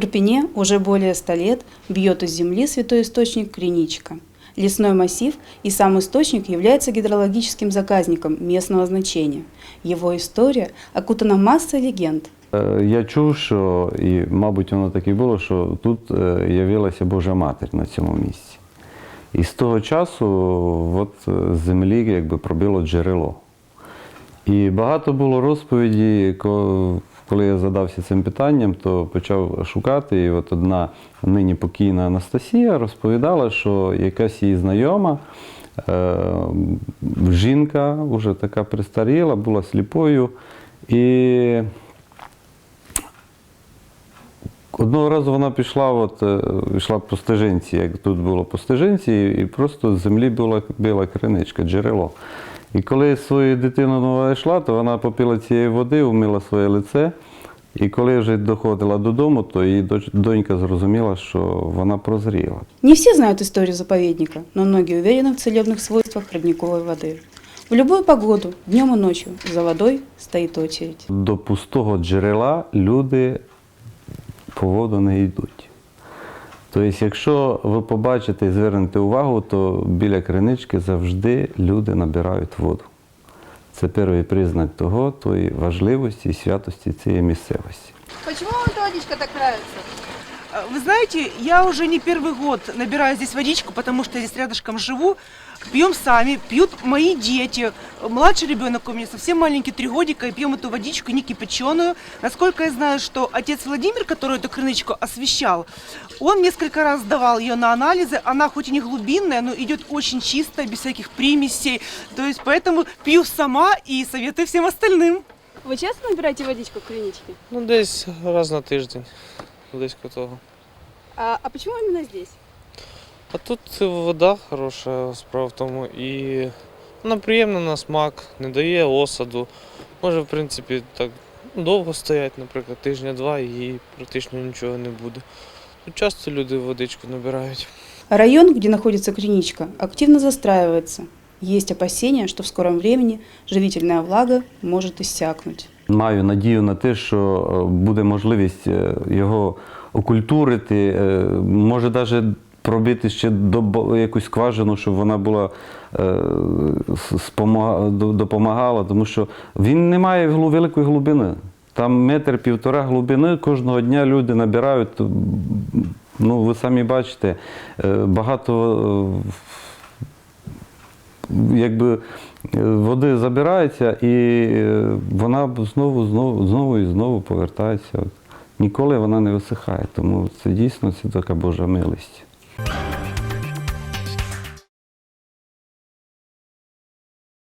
В Ирпене уже более ста лет бьет из земли святой источник Криничка. Лесной массив и сам источник является гидрологическим заказником местного значения. Его история окутана массой легенд. Е, Я чув, що, і, мабуть, воно так і було, що тут е, явилася Божа Матір на цьому місці. І з того часу от, е, з землі якби, пробило джерело. І багато було розповіді, ко- коли я задався цим питанням, то почав шукати. І от одна нині покійна Анастасія розповідала, що якась її знайома, е, жінка, вже така пристаріла, була сліпою. І Одного разу вона пішла, от, е, йшла по стежинці, як тут було по стежинці, і просто з землі була біла криничка, джерело. І коли свою дитину йшла, то вона попила цієї води, умила своє лице. І коли вже доходила додому, то її доч- донька зрозуміла, що вона прозріла. Не все знают историю заповедника, но многие уверены в целебных свойствах родниковой воды. В любую погоду, днем и ночью, за водой стоит очередь. До пустого джерела люди по воду не йдуть. Тобто, якщо ви побачите і звернете увагу, то біля кринички завжди люди набирають воду. Це перший признак того, тої важливості і святості цієї місцевості. Чому водичка так нравится? А, Вы знаете, я уже не первый год набираю здесь водичку, потому что я здесь рядышком живу. Пьем сами, пьют мои дети. Младший ребенок у меня совсем маленький, три годика, и пьем эту водичку не кипяченую. Насколько я знаю, что отец Владимир, который эту крыночку освещал, он несколько раз давал ее на анализы. Она хоть и не глубинная, но идет очень чистая, без всяких примесей. То есть поэтому пью сама и советую всем остальным. Вы часто набираете водичку в клиничке? Ну, десь раз на тиждень, близько того. А, а почему именно здесь? А тут вода хороша, справа в тому, і вона приємна на смак, не дає осаду. Може, в принципі, так довго стоять, наприклад, тижня-два і практично нічого не буде. Тут часто люди водичку набирають. Район, где находится Криничка, активно застраивается. Есть опасения, что в скором времени живительная влага может иссякнуть. Маю надію на те, що е, буде можливість е, його окультурити, е, може навіть пробити ще до якусь скважину, щоб вона була допомагала, тому що він не має великої глибини. Там метр півтора глибини кожного дня люди набирають. Ну, ви самі бачите, багато якби е, води забирається і е, вона знову, знову, знову і знову повертається. Ніколи вона не висихає, тому це дійсно це така Божа милість.